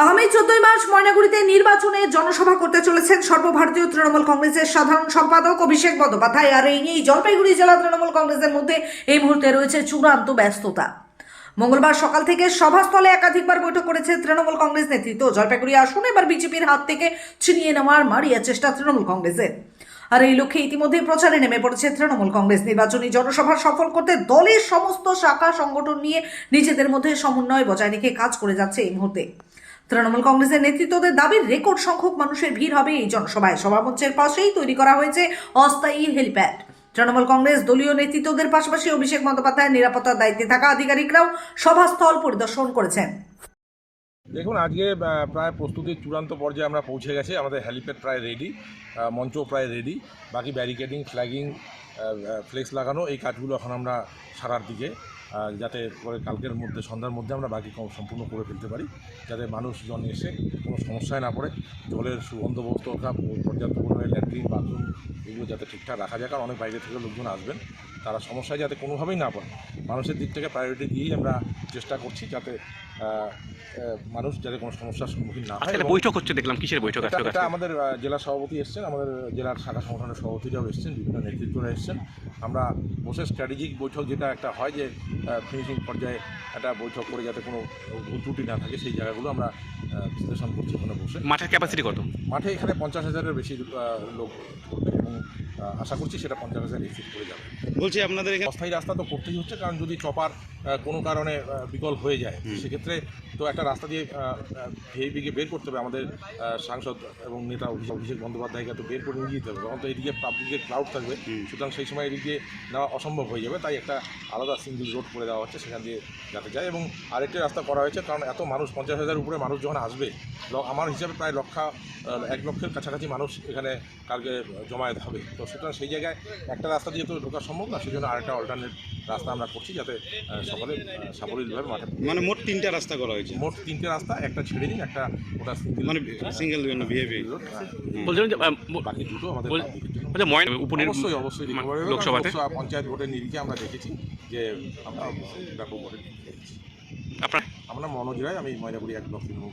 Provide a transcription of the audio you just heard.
আগামী চোদ্দই মার্চ ময়নাগুড়িতে নির্বাচনে জনসভা করতে চলেছেন সর্বভারতীয় তৃণমূল কংগ্রেসের সাধারণ সম্পাদক অভিষেক বন্দ্যোপাধ্যায়। আর এই নিয়েই জলপাইগুড়ি জেলা তৃণমূল কংগ্রেসের মধ্যে এই মুহূর্তে রয়েছে চূড়ান্ত ব্যস্ততা। মঙ্গলবার সকাল থেকে সভাস্থলে একাধিকবার বৈঠক করেছে তৃণমূল কংগ্রেস নেতৃত্ব। জলপাইগুড়ি আসন, এবার বিজেপির হাত থেকে ছিনিয়ে নেওয়ার মারিয়া চেষ্টা তৃণমূল কংগ্রেসের। আর এই লক্ষ্যে ইতিমধ্যে প্রচারে নেমে পড়েছে তৃণমূল কংগ্রেস। নির্বাচনী জনসভা সফল করতে দলের সমস্ত শাখা সংগঠন নিয়ে নিজেদের মধ্যে সমন্বয় বজায় রেখে কাজ করে যাচ্ছে এই মুহূর্তে। তৃণমূল কংগ্রেসের নেতৃত্বদের দাবির রেকর্ড সংখ্যক মানুষের ভিড় হবে এই জনসভায়। সভামঞ্চের পাশেই তৈরি করা হয়েছে অস্থায়ী হেলিপ্যাড। তৃণমূল কংগ্রেস দলীয় নেতৃত্বদের পাশাপাশি অভিষেক বন্দ্যোপাধ্যায়ের নিরাপত্তার দায়িত্বে থাকা আধিকারিকরাও সভাস্থল পরিদর্শন করেছেন। দেখুন, আজকে প্রায় প্রস্তুতির চূড়ান্ত পর্যায়ে আমরা পৌঁছে গেছি। আমাদের হ্যালিপ্যাড প্রায় রেডি মঞ্চ প্রায় রেডি বাকি ব্যারিকেডিং ফ্ল্যাগিং ফ্লেক্স লাগানো, এই কাজগুলো এখন আমরা সারার দিকে যাতে করে কালকের মধ্যে, সন্ধ্যার মধ্যে আমরা বাকি সম্পূর্ণ করে ফেলতে পারি, যাতে মানুষজন এসে কোনো সমস্যায় না পড়ে, জলের সুগন্ধ পর্যাপ্ত পরিমাণে ল্যাট্রিন বাথরুম এগুলো যাতে ঠিকঠাক রাখা যায়। কারণ অনেক বাইরে থেকে লোকজন আসবেন তারা সমস্যায় যাতে কোনোভাবেই না পড়ে। মানুষের দিক থেকে প্রায়োরিটি দিয়েই আমরা চেষ্টা করছি যাতে মানুষ যাতে কোনো সমস্যার সম্মুখীন না হয় আজকে বৈঠক হচ্ছে দেখলাম কিসের বৈঠক? এটা- আমাদের আহ, জেলা সভাপতি এসছেন আমাদের জেলার শাখা সংগঠনের সভাপতিরাও এসছেন বিভিন্ন নেতৃত্বরা এসছেন। আমরা বসে স্ট্র্যাটেজিক বৈঠক যেটা একটা হয় যে ফিনিশিং পর্যায়ে একটা বৈঠক করে যাতে কোনো ত্রুটি না থাকে সেই জায়গাগুলো আমরা বিশ্লেষণ করছি ওখানে বসে। মাঠের ক্যাপাসিটি কত? মাঠে এখানে পঞ্চাশ হাজারের বেশি লোক এবং আশা করছি সেটা পঞ্চাশ হাজার এক্সিট করে যাবে। বলছি আপনাদের এখানে অস্থায়ী রাস্তা তো করতেই হচ্ছে কারণ যদি চপার কোনো কারণে বিকল হয়ে যায় সেক্ষেত্রে তো একটা রাস্তা দিয়ে ভিআইপিকে বের করতে হবে। আমাদের সাংসদ এবং নেতা অভিষেক বন্দ্যোপাধ্যায়কে তো বের করে নিয়ে যেতে হবে। তখন তো এদিকে পাবলিকের ক্লাউড থাকবে। সুতরাং সেই সময় এদিকে নেওয়া অসম্ভব হয়ে যাবে। তাই একটা আলাদা সিঙ্গেল রোড করে দেওয়া হচ্ছে সেখান দিয়ে যাতে যায়। এবং আরেকটি রাস্তা করা হয়েছে কারণ এত মানুষ পঞ্চাশ হাজার উপরে মানুষ যখন আসবে আমার হিসাবে প্রায় লক্ষা এক লক্ষের কাছাকাছি মানুষ এখানে কালকে জমায়েত হবে। তো সুতরাং সেই জায়গায় একটা রাস্তা দিয়ে তো ঢোকা সম্ভব না সেই জন্য আরেকটা অল্টারনেট রাস্তা আমরা করছি যাতে সকলে সাবলীলভাবে মাঠে মানে মোট তিনটা রাস্তা করা হয়েছে? মোট তিনটে রাস্তা একটা ছেড়ে দিন একটা ওটা মানে সিঙ্গেল জন্য ভিআইপি বলছিলাম যে আহ, ব- বাকি দুটো আমাদের উপনির অবশ্যই অবশ্যই। লোকসভাতে? লোকসভা পঞ্চায়েত ভোটের নিরিখে আমরা দেখেছি যে আমরা ব্যাপক ভোটে আপনার আমরা মনোজ রায় আমি ময়নাগুড়ি এক ব্লক তৃণমূল